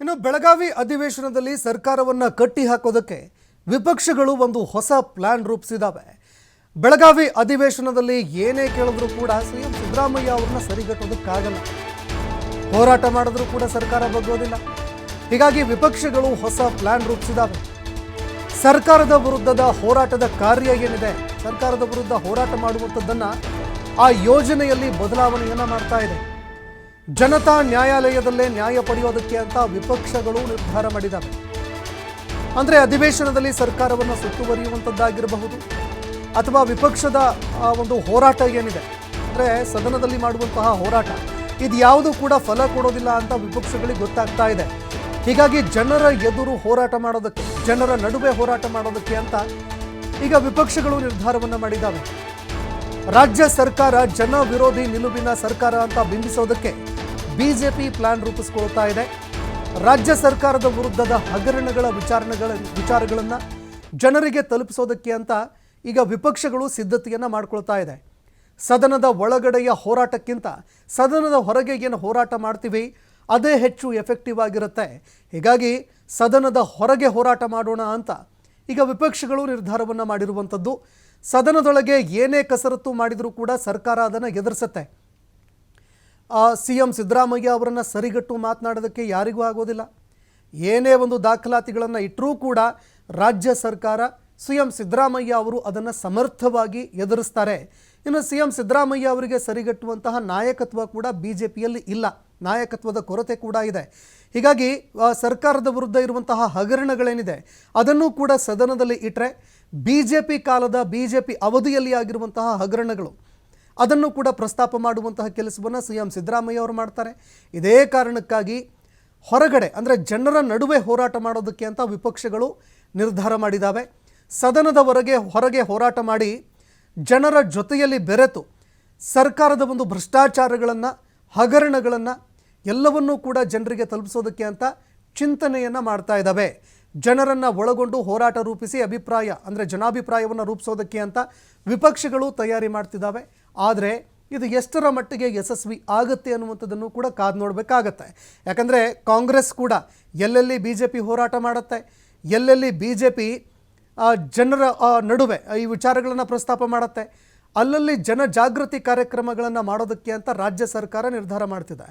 ಇನ್ನು ಬೆಳಗಾವಿ ಅಧಿವೇಶನದಲ್ಲಿ ಸರ್ಕಾರವನ್ನು ಕಟ್ಟಿ ಹಾಕೋದಕ್ಕೆ ವಿಪಕ್ಷಗಳು ಒಂದು ಹೊಸ ಪ್ಲಾನ್ ರೂಪಿಸಿದಾವೆ. ಬೆಳಗಾವಿ ಅಧಿವೇಶನದಲ್ಲಿ ಏನೇ ಕೇಳಿದ್ರು ಕೂಡ ಸಿಎಂ ಸಿದ್ದರಾಮಯ್ಯ ಅವ್ರನ್ನ ಸರಿಗಟ್ಟೋದಕ್ಕಾಗಲ್ಲ. ಹೋರಾಟ ಮಾಡಿದ್ರೂ ಕೂಡ ಸರ್ಕಾರ ಬಗ್ಗೋದಿಲ್ಲ. ಹೀಗಾಗಿ ವಿಪಕ್ಷಗಳು ಹೊಸ ಪ್ಲಾನ್ ರೂಪಿಸಿದಾವೆ. ಸರ್ಕಾರದ ವಿರುದ್ಧದ ಹೋರಾಟದ ಕಾರ್ಯ ಏನಿದೆ? ಸರ್ಕಾರದ ವಿರುದ್ಧ ಹೋರಾಟ ಮಾಡುವಂಥದ್ದನ್ನು ಆ ಯೋಜನೆಯಲ್ಲಿ ಬದಲಾವಣೆಯನ್ನು ಮಾಡ್ತಾ ಇದೆ. ಜನತಾ ನ್ಯಾಯಾಲಯದಲ್ಲೇ ನ್ಯಾಯ ಪಡೆಯೋದಕ್ಕೆ ಅಂತ ವಿಪಕ್ಷಗಳು ನಿರ್ಧಾರ ಮಾಡಿದ್ದಾವೆ. ಅಂದರೆ ಅಧಿವೇಶನದಲ್ಲಿ ಸರ್ಕಾರವನ್ನು ಸುತ್ತುವರಿಯುವಂಥದ್ದಾಗಿರಬಹುದು ಅಥವಾ ವಿಪಕ್ಷದ ಒಂದು ಹೋರಾಟ ಏನಿದೆ? ಅಂದರೆ ಸದನದಲ್ಲಿ ಮಾಡುವಂತಹ ಹೋರಾಟ. ಇದು ಯಾವುದು ಕೂಡ ಫಲ ಕೊಡೋದಿಲ್ಲ ಅಂತ ವಿಪಕ್ಷಗಳಿಗೆ ಗೊತ್ತಾಗ್ತಾ ಇದೆ. ಹೀಗಾಗಿ ಜನರ ಎದುರು ಹೋರಾಟ ಮಾಡೋದಕ್ಕೆ, ಜನರ ನಡುವೆ ಹೋರಾಟ ಮಾಡೋದಕ್ಕೆ ಅಂತ ಈಗ ವಿಪಕ್ಷಗಳು ನಿರ್ಧಾರವನ್ನು ಮಾಡಿದ್ದಾವೆ. ರಾಜ್ಯ ಸರ್ಕಾರ ಜನ ವಿರೋಧಿ ನಿಲುವಿನ ಸರ್ಕಾರ ಅಂತ ಬಿಂಬಿಸೋದಕ್ಕೆ ಬಿಜೆಪಿ ಪ್ಲಾನ್ ರೂಪಿಸ್ಕೊಳ್ತಾ ಇದೆ. ರಾಜ್ಯ ಸರ್ಕಾರದ ವಿರುದ್ಧದ ಹಗರಣಗಳ ವಿಚಾರಣೆಗಳ ವಿಚಾರಗಳನ್ನು ಜನರಿಗೆ ತಲುಪಿಸೋದಕ್ಕೆ ಅಂತ ಈಗ ವಿಪಕ್ಷಗಳು ಸಿದ್ಧತೆಯನ್ನು ಮಾಡ್ಕೊಳ್ತಾ ಇದೆ. ಸದನದ ಒಳಗಡೆಯ ಹೋರಾಟಕ್ಕಿಂತ ಸದನದ ಹೊರಗೆ ಏನು ಹೋರಾಟ ಮಾಡ್ತೀವಿ, ಅದೇ ಹೆಚ್ಚು ಎಫೆಕ್ಟಿವ್ ಆಗಿರುತ್ತೆ. ಹೀಗಾಗಿ ಸದನದ ಹೊರಗೆ ಹೋರಾಟ ಮಾಡೋಣ ಅಂತ ಈಗ ವಿಪಕ್ಷಗಳು ನಿರ್ಧಾರವನ್ನು ಮಾಡಿರುವಂಥದ್ದು. ಸದನದೊಳಗೆ ಏನೇ ಕಸರತ್ತು ಮಾಡಿದರೂ ಕೂಡ ಸರ್ಕಾರ ಅದನ್ನು ಎದುರಿಸುತ್ತೆ. ಸಿ ಎಂ ಸಿದ್ದರಾಮಯ್ಯ ಅವರನ್ನು ಸರಿಗಟ್ಟು ಮಾತನಾಡೋದಕ್ಕೆ ಯಾರಿಗೂ ಆಗೋದಿಲ್ಲ. ಏನೇ ಒಂದು ದಾಖಲಾತಿಗಳನ್ನು ಇಟ್ಟರೂ ಕೂಡ ರಾಜ್ಯ ಸರ್ಕಾರ ಸಿ ಎಂ ಸಿದ್ದರಾಮಯ್ಯ ಅವರು ಅದನ್ನು ಸಮರ್ಥವಾಗಿ ಎದುರಿಸ್ತಾರೆ. ಇನ್ನು ಸಿ ಎಂ ಸಿದ್ದರಾಮಯ್ಯ ಅವರಿಗೆ ಸರಿಗಟ್ಟುವಂತಹ ನಾಯಕತ್ವ ಕೂಡ ಬಿ ಜೆ ಪಿಯಲ್ಲಿ ಇಲ್ಲ. ನಾಯಕತ್ವದ ಕೊರತೆ ಕೂಡ ಇದೆ. ಹೀಗಾಗಿ ಸರ್ಕಾರದ ವಿರುದ್ಧ ಇರುವಂತಹ ಹಗರಣಗಳೇನಿದೆ, ಅದನ್ನು ಕೂಡ ಸದನದಲ್ಲಿ ಇಟ್ಟರೆ ಬಿ ಜೆ ಪಿ ಕಾಲದ ಬಿ ಜೆ ಪಿ ಅವಧಿಯಲ್ಲಿ ಆಗಿರುವಂತಹ ಹಗರಣಗಳು ಅದನ್ನು ಕೂಡ ಪ್ರಸ್ತಾಪ ಮಾಡುವಂತಹ ಕೆಲಸವನ್ನು ಸಿ ಎಂ ಸಿದ್ದರಾಮಯ್ಯ ಅವರು ಮಾಡ್ತಾರೆ. ಇದೇ ಕಾರಣಕ್ಕಾಗಿ ಹೊರಗಡೆ, ಅಂದರೆ ಜನರ ನಡುವೆ ಹೋರಾಟ ಮಾಡೋದಕ್ಕೆ ಅಂತ ವಿಪಕ್ಷಗಳು ನಿರ್ಧಾರ ಮಾಡಿದ್ದಾವೆ ಸದನದವರೆಗೆ ಹೊರಗೆ ಹೋರಾಟ ಮಾಡಿ ಜನರ ಜೊತೆಯಲ್ಲಿ ಬೆರೆತು ಸರ್ಕಾರದ ಒಂದು ಭ್ರಷ್ಟಾಚಾರಗಳನ್ನು, ಹಗರಣಗಳನ್ನು ಎಲ್ಲವನ್ನೂ ಕೂಡ ಜನರಿಗೆ ತಲುಪಿಸೋದಕ್ಕೆ ಅಂತ ಚಿಂತನೆಯನ್ನು ಮಾಡ್ತಾ ಇದ್ದಾವೆ ಜನರನ್ನು ಒಳಗೊಂಡು ಹೋರಾಟ ರೂಪಿಸಿ ಅಭಿಪ್ರಾಯ, ಅಂದರೆ ಜನಾಭಿಪ್ರಾಯವನ್ನು ರೂಪಿಸೋದಕ್ಕೆ ಅಂತ ವಿಪಕ್ಷಗಳು ತಯಾರಿ ಮಾಡ್ತಿದ್ದಾವೆ ಆದರೆ ಇದು ಎಷ್ಟರ ಮಟ್ಟಿಗೆ ಯಶಸ್ವಿ ಆಗುತ್ತೆ ಅನ್ನುವಂಥದ್ದನ್ನು ಕೂಡ ಕಾದು ನೋಡಬೇಕಾಗತ್ತೆ. ಯಾಕಂದರೆ ಕಾಂಗ್ರೆಸ್ ಕೂಡ ಎಲ್ಲೆಲ್ಲಿ ಬಿ ಜೆ ಪಿ ಹೋರಾಟ ಮಾಡುತ್ತೆ, ಎಲ್ಲೆಲ್ಲಿ ಬಿ ಜೆ ಪಿ ಜನರ ನಡುವೆ ಈ ವಿಚಾರಗಳನ್ನು ಪ್ರಸ್ತಾಪ ಮಾಡುತ್ತೆ, ಅಲ್ಲಲ್ಲಿ ಜನ ಜಾಗೃತಿ ಕಾರ್ಯಕ್ರಮಗಳನ್ನು ಮಾಡೋದಕ್ಕೆ ಅಂತ ರಾಜ್ಯ ಸರ್ಕಾರ ನಿರ್ಧಾರ ಮಾಡ್ತಿದೆ.